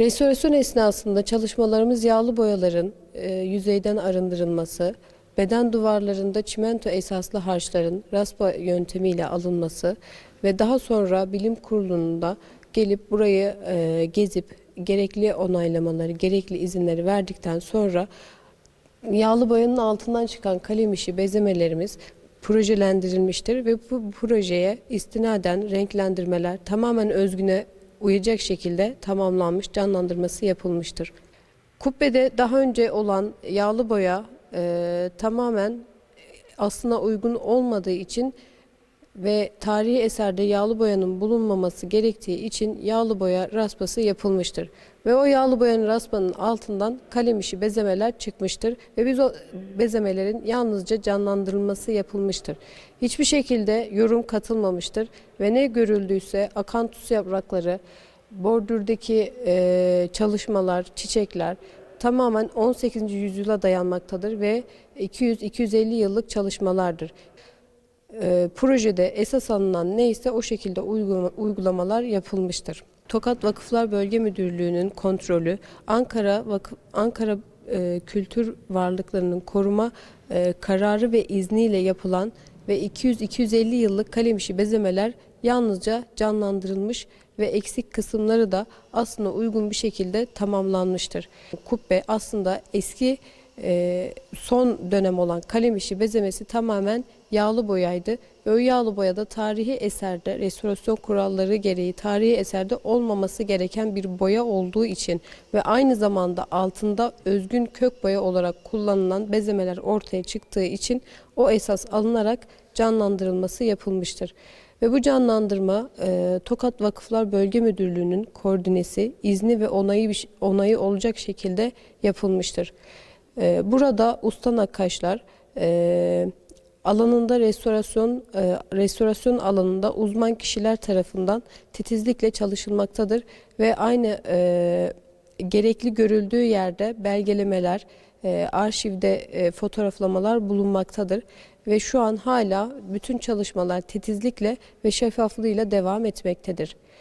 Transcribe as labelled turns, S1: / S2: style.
S1: Restorasyon esnasında çalışmalarımız yağlı boyaların e, yüzeyden arındırılması, beden duvarlarında çimento esaslı harçların raspa yöntemiyle alınması ve daha sonra bilim kurulunda gelip burayı e, gezip gerekli onaylamaları, gerekli izinleri verdikten sonra yağlı boyanın altından çıkan kalem işi bezemelerimiz projelendirilmiştir ve bu projeye istinaden renklendirmeler tamamen özgüne uyacak şekilde tamamlanmış, canlandırması yapılmıştır. Kubbede daha önce olan yağlı boya e, tamamen aslına uygun olmadığı için ve tarihi eserde yağlı boyanın bulunmaması gerektiği için yağlı boya raspası yapılmıştır. Ve o yağlı boyanın raspanın altından kalem işi bezemeler çıkmıştır ve biz o bezemelerin yalnızca canlandırılması yapılmıştır. Hiçbir şekilde yorum katılmamıştır ve ne görüldüyse akantus yaprakları, bordürdeki e, çalışmalar, çiçekler tamamen 18. yüzyıla dayanmaktadır ve 200-250 yıllık çalışmalardır. E, projede esas alınan neyse o şekilde uygulama- uygulamalar yapılmıştır. Tokat Vakıflar Bölge Müdürlüğü'nün kontrolü, Ankara Vakıf, Ankara e, Kültür Varlıklarının koruma e, kararı ve izniyle yapılan ve 200-250 yıllık kalem işi bezemeler yalnızca canlandırılmış ve eksik kısımları da aslında uygun bir şekilde tamamlanmıştır. Kubbe aslında eski e, son dönem olan kalem işi bezemesi tamamen yağlı boyaydı ve o yağlı boyada tarihi eserde restorasyon kuralları gereği tarihi eserde olmaması gereken bir boya olduğu için ve aynı zamanda altında özgün kök boya olarak kullanılan bezemeler ortaya çıktığı için o esas alınarak canlandırılması yapılmıştır. Ve bu canlandırma e, Tokat Vakıflar Bölge Müdürlüğü'nün koordinesi, izni ve onayı onayı olacak şekilde yapılmıştır. E, burada usta nakkaşlar e, alanında restorasyon e, restorasyon alanında uzman kişiler tarafından titizlikle çalışılmaktadır ve aynı e, gerekli görüldüğü yerde belgelemeler, arşivde fotoğraflamalar bulunmaktadır ve şu an hala bütün çalışmalar titizlikle ve şeffaflığıyla devam etmektedir.